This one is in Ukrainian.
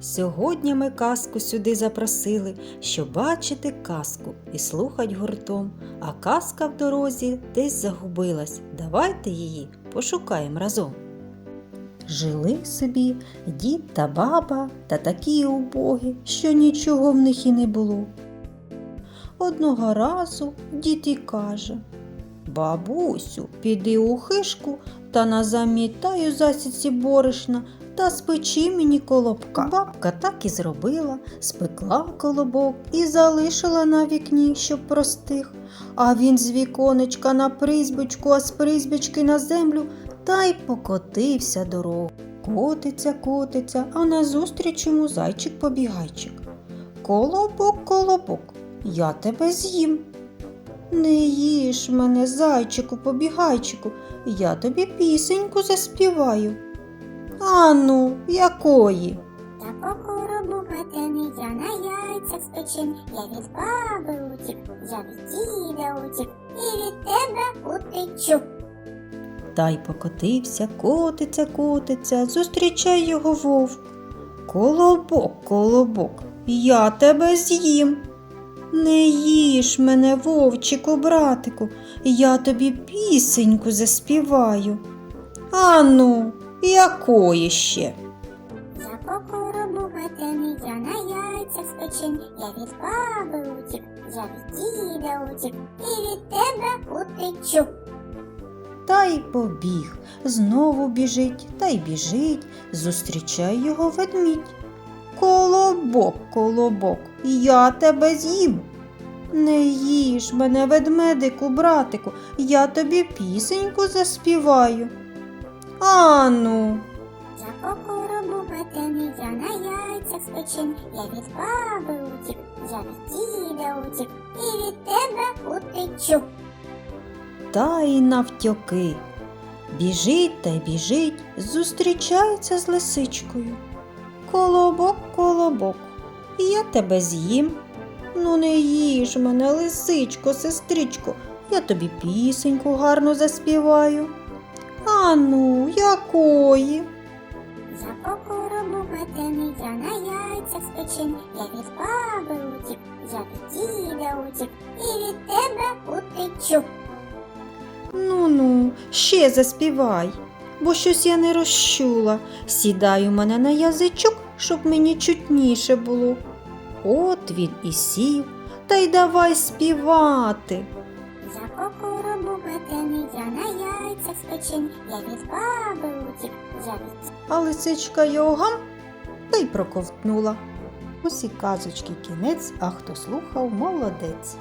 Сьогодні ми казку сюди запросили, щоб бачити казку і слухать гуртом, а казка в дорозі десь загубилась. Давайте її пошукаємо разом. Жили собі дід та баба та такі убогі, що нічого в них і не було. Одного разу дід і каже Бабусю, піди у хишку та назамітаю засіці борошна та спечи мені колобка. Бабка так і зробила, спекла колобок і залишила на вікні, щоб простих. А він з віконечка на призбочку, а з призбочки на землю та й покотився дорогу. Котиться, котиться, а назустріч йому зайчик-побігайчик. Колобок, колобок, я тебе з'їм. Не їж мене, зайчику, побігайчику, я тобі пісеньку заспіваю. Ану, якої? Я по коробу хатини, я на яйцях спечен, я від баби утік, я від діда утік, і від тебе утечу. Та й покотився, котиться, котиться, зустрічай його вовк. Колобок, колобок, я тебе з'їм. Не їж мене, вовчику, братику, я тобі пісеньку заспіваю. Ану, якої ще? Я по коробу я на яйцях спечен, я від баби утік, я від діда утік, і від тебе утечу. Та й побіг, знову біжить, та й біжить, зустрічай його ведмідь. Колобок, колобок, я тебе з'їм. Не їж мене, ведмедику, братику, я тобі пісеньку заспіваю. Ану, Я по коробу хатини, я на яйцях спечен, я від баби утік, я від діда утік, і від тебе утечу. та й навтьоки. Біжить та й біжить, зустрічається з лисичкою. Колобок, колобок, я тебе з'їм. Ну не їж мене, лисичко, сестричко, я тобі пісеньку гарно заспіваю. Ану, якої? Я по коробу я на яйцях спечен, я від баби утік, я від діда утік, і від тебе утечу. Ну ну, ще заспівай, бо щось я не розчула. Сідай у мене на язичок, щоб мені чутніше було. От він і сів, та й давай співати. Я по А лисичка його та й проковтнула. Усі казочки кінець, а хто слухав, молодець.